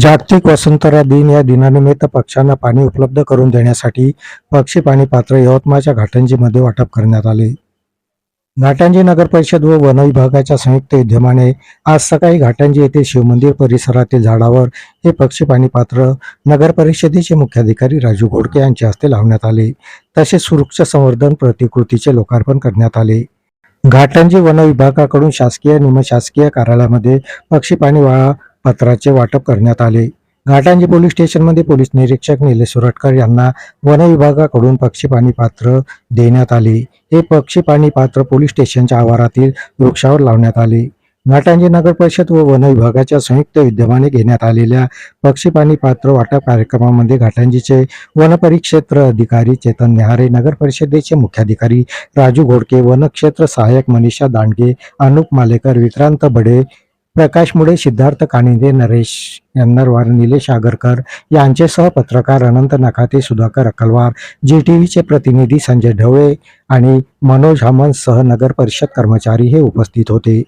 जागतिक वसंतरा दिन या दिनानिमित्त पक्ष्यांना पाणी उपलब्ध करून देण्यासाठी पक्षी पाणी पात्र यवतमाळच्या घाटंजीमध्ये वाटप करण्यात आले. घाटंजी नगर परिषद व वन विभागाच्या संयुक्त विद्यमाने आज सकाळी घाटंजी येथे शिवमंदिर परिसरातील झाडावर हे पक्षी पाणी पात्र नगर परिषदेचे मुख्याधिकारी राजू घोडके यांच्या हस्ते लावण्यात आले. तसेच वृक्ष संवर्धन प्रतिकृतीचे लोकार्पण करण्यात आले. घाटंजी वन विभागाकडून शासकीय निमशासकीय कार्यालयामध्ये पक्षी पाणी वा पत्राचे वाटप करण्यात आले. घाटांजी पोलीस स्टेशनमध्ये पोलीस निरीक्षक निलेश सुरटकर यांना वन विभागाकडून पक्षी पाणी पात्र देण्यात आले. हे पक्षी पाणी पात्र पोलीस स्टेशनच्या आवारातील वृक्षावर लावण्यात आले. घाटांजी नगर परिषद व वन विभागाच्या संयुक्त विद्यमाने घेण्यात आलेल्या पक्षी पाणी पात्र वाटप कार्यक्रमामध्ये घाटांजीचे वनपरिक्षेत्र अधिकारी चेतन नेहारे नगर परिषदेचे मुख्याधिकारी राजू घोडके वनक्षेत्र सहाय्यक मनीषा दांडगे अनुप मालेकर विक्रांत बडे प्रकाश मुळे सिद्धार्थ कानिंदे नरेश यन्नरवार निलेश आगरकर यांचेसह पत्रकार अनंत नखाते सुधाकर अकलवार जी टी व्हीचे प्रतिनिधी संजय ढवळे आणि मनोज हमन सह नगर परिषद कर्मचारी हे उपस्थित होते.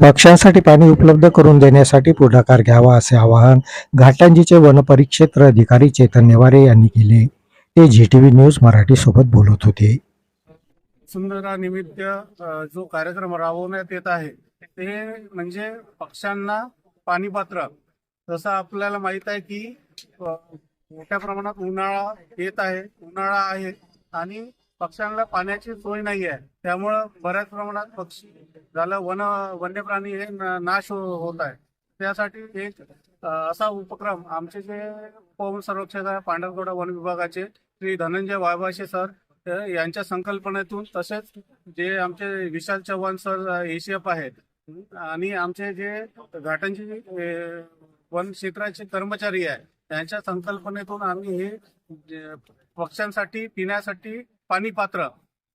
पक्ष्यांसाठी पाणी उपलब्ध करून देण्यासाठी पुढाकार घ्यावा असे आवाहन घाटांजीचे वनपरिक्षेत्र अधिकारी चेतन नेवारे यांनी केले. ते G T V news Marathi सोबत बोलत होते. सुंदरानिमित्त निमित्त जो कार्यक्रम राबवण्यात येत आहे ते म्हणजे पक्ष्यांना पाणीपात्र जसं आपल्याला माहीत आहे की मोठ्या प्रमाणात उन्हाळा येत आहे उन्हाळा आहे आणि पक्ष्यांना पाण्याची सोय नाही आहे. त्यामुळं बऱ्याच प्रमाणात पक्षी झालं वन वन्य प्राणी हे नाश हो, होत आहे. त्यासाठी एक असा उपक्रम आमचे जे पवन संरक्षक आहे पांढरकवडा वन विभागाचे श्री धनंजय वायभाषे सर यांच्या संकल्पनेतून तसेच जे आमचे विशाल चव्हाण सर एशियप आहेत आणि आमचे जे घाटांचे वन क्षेत्राचे कर्मचारी आहे त्यांच्या संकल्पनेतून आम्ही हे पक्ष्यांसाठी पिण्यासाठी पाणी पात्र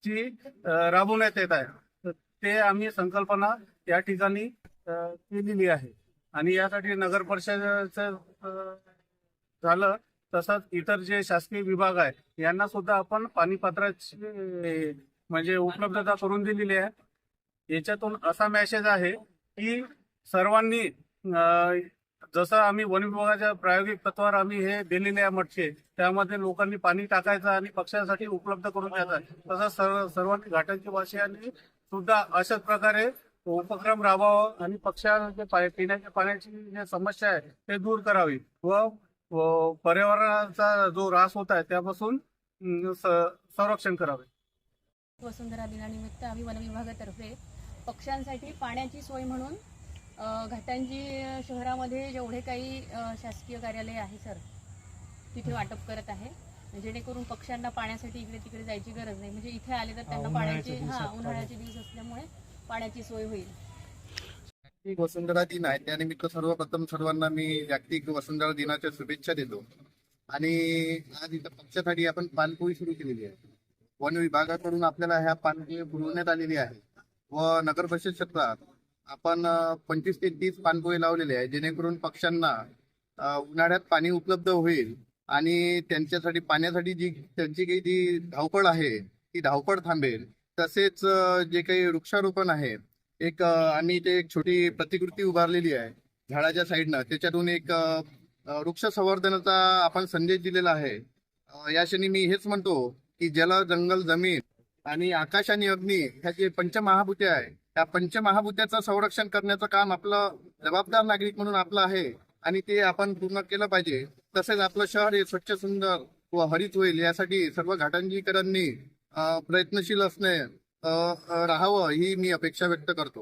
ची राबवण्यात येत आहे ते आम्ही संकल्पना या ठिकाणी केलेली आहे. आणि यासाठी नगर परिषदेचं झालं तसंच इतर जे शासकीय विभाग आहे यांना सुद्धा आपण पाणी पात्राची म्हणजे उपलब्धता करून दिलेली आहे. याच्यातून असा मेसेज आहे की सर्वांनी जसं आम्ही वन विभागाच्या प्रायोगिक तत्वावर आम्ही हे दिलेले आहे मटके त्यामध्ये लोकांनी पाणी टाकायचं आणि पक्ष्यांसाठी उपलब्ध करून द्यायचा तसं सर्व सर्वांनी घाटांची वासियांनी सुद्धा अशाच प्रकारे उपक्रम राबवावा आणि पक्ष्यांचे पिण्याच्या पाण्याची जी समस्या आहे ते दूर करावी व पर्यावरणाचा जो ऱ्हास होत आहे त्यापासून संरक्षण करावे. वसुंधरा दिनानिमित्त आम्ही वन विभागातर्फे पक्ष्यांसाठी पाण्याची सोय म्हणून घाटांजी शहरामध्ये जेवढे काही शासकीय कार्यालय आहे सर तिथे वाटप करत आहे. जेणेकरून पक्ष्यांना पाण्यासाठी इकडे तिकडे जायची गरज नाही. म्हणजे इथे आले तर त्यांना पाण्याची हा उन्हाळ्याचे दिवस असल्यामुळे पाण्याची सोय होईल. जागतिक वसुंधरा दिन आहे. त्यानिमित्त सर्वप्रथम सर्वांना मी जागतिक वसुंधरा दिनाच्या शुभेच्छा देतो. आणि आज इथं पक्षासाठी आपण पानपोळी सुरू केलेली आहे. वन विभागाकडून आपल्याला ह्या पानपोळी पुरवण्यात आलेली आहे. व नगर परिषद क्षेत्रात आपण पंचवीस ते तीस पानपोळी लावलेले आहे जेणेकरून पक्ष्यांना उन्हाळ्यात पाणी उपलब्ध होईल आणि त्यांच्यासाठी पाण्यासाठी जी त्यांची काही जी धावपळ आहे ती धावपळ थांबेल. तसेच जे काही वृक्षारोपण आहे एक आम्ही इथे एक छोटी प्रतिकृती उभारलेली आहे झाडाच्या साईडनं. त्याच्यातून एक वृक्ष संवर्धनाचा आपण संदेश दिलेला आहे. या क्षणी मी हेच म्हणतो की जल जंगल जमीन आणि आकाश आणि अग्नी ह्या जे पंचमहाभूते आहे त्या पंचमहाभूत्याचं संरक्षण करण्याचं काम आपलं जबाबदार नागरिक म्हणून आपलं आहे आणि ते आपण पूर्ण केलं पाहिजे. तसेच आपलं शहर हे स्वच्छ सुंदर व हरित होईल यासाठी सर्व घाटांजीकरांनी प्रयत्नशील असणे राहावं ही मी अपेक्षा व्यक्त करतो.